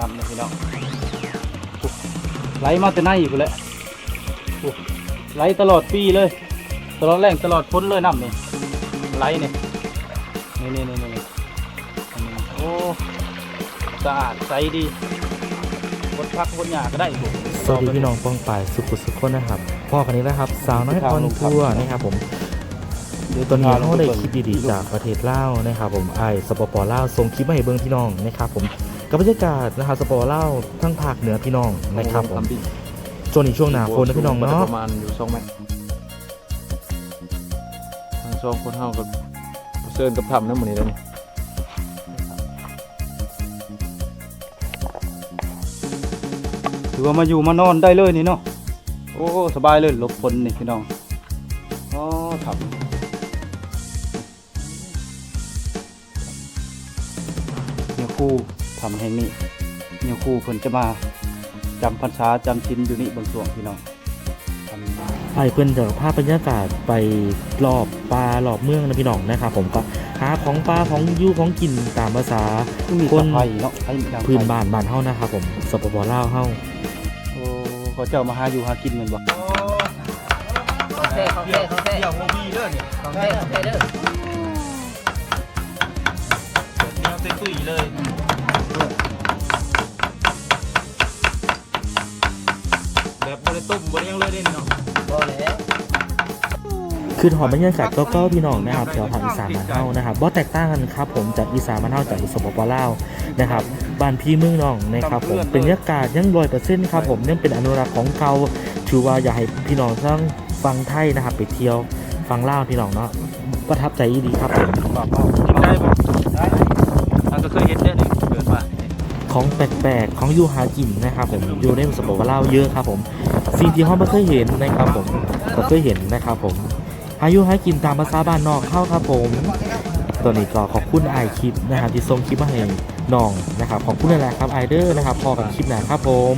น้ำนะพี่น้องโอ้ไหลมาแต่ไหนอยู่แหละโอ้ไหลตลอดปีเลย ตลอดแรงตลอดพ้นเลยน้ำนี่ไหลเนี่ยนี่นี่นี่นี่อันนี้โอ้สะอาดใสดีบดพักบดหญ้าก็ได้อยู่สวัสดีพี่น้องป้องปายสุขุสุขคนนะครับพ่อคนนี้นะครับ สาวน้อยพรทัวร์นะครับผมตอนนี้เขาได้คลิปดีๆจากประเทศลาวนะครับผมไอสปปลาวส่งคลิปมาให้เบิ่งพี่น้องนะครับผม กับบรรยากาศนะครับสปปลาวทั้งภาคเหนือพี่น้องนะครับผมช่วงนี้ช่วงหนาฝนนะพี่น้องเนาะประมาณอยู่สองเมตรทางสองคนเฮากับเซินกับทำนั่นหมดนี้แล้วนี่ถือว่ามาอยู่มานอนได้เลยนี่เนาะโอ้สบายเลยหลบฝนนี่พี่น้องอ๋อทำเนี่ยครู่ ทำแห่งนี้เนี่ยครู่เพิ่นจะมาจำพรรษาจำชินอยู่นี่บางส่วนพี่น้องทำไอเพื่อนจะภาพบรรยากาศไปรอบปลารอบเมืองนะพี่น้องนะครับผมก็หาของปลาของอยูของกินตามภาษามีคนตะไคร้เนาะไอ้ดังไฟพื้นบ้านบ้านเฮานะครับผมสปปลาวเฮาโอ้เขาเจ้ามาหาอยู่หากินแมันบ่ของเท่ของเท่ของเท่เดี่ยวโมบีเด้อเนี่ยของเท่ของเท่เด้อเดี่ยวเต็มตุ้ยเลย บ่ได้ต้มบ่ได้หยังเลยเด้นี่เนาะบ่แล้วคือหอมบรรยากาศก็ก็พี่น้องนะครับแถวภาคอีสานบ้านเฮานะครับบ่แตกต่างกันครับผมจากอีสานบ้านเฮาจากสปปลาวนะครับบ้านพี่เมืองน้องนะครับผมเป็นบรรยากาศยังร้อยเปอร์เซ็นต์ครับผมยังเป็นอนุรักษ์ของเก่าถือว่าอยากให้พี่น้องทั้งฟังไทยนะครับไปเที่ยวฟังลาวพี่น้องเนาะประทับใจดีครับผมปากเมากินได้บ่ได้อันก็เคยเห็นเด้อนี่เกิดมาของแปลกๆของอยูหากินนะครับผมอยู่ในสปปลาวเยอะครับผม สิ่งที่เขาไม่เคยเห็นนะครับผมก็เคยเห็นนะครับผมอายุให้กินตามภาษาบ้านนอกเข้าครับผมตัวนี้ก็ขอบคุณไอคลิปนะครับที่ส่งคลิปมาให้น้องนะครับขอบคุณหลายๆครับไอเดอร์นะครับพอกับคลิปหน้าครับผม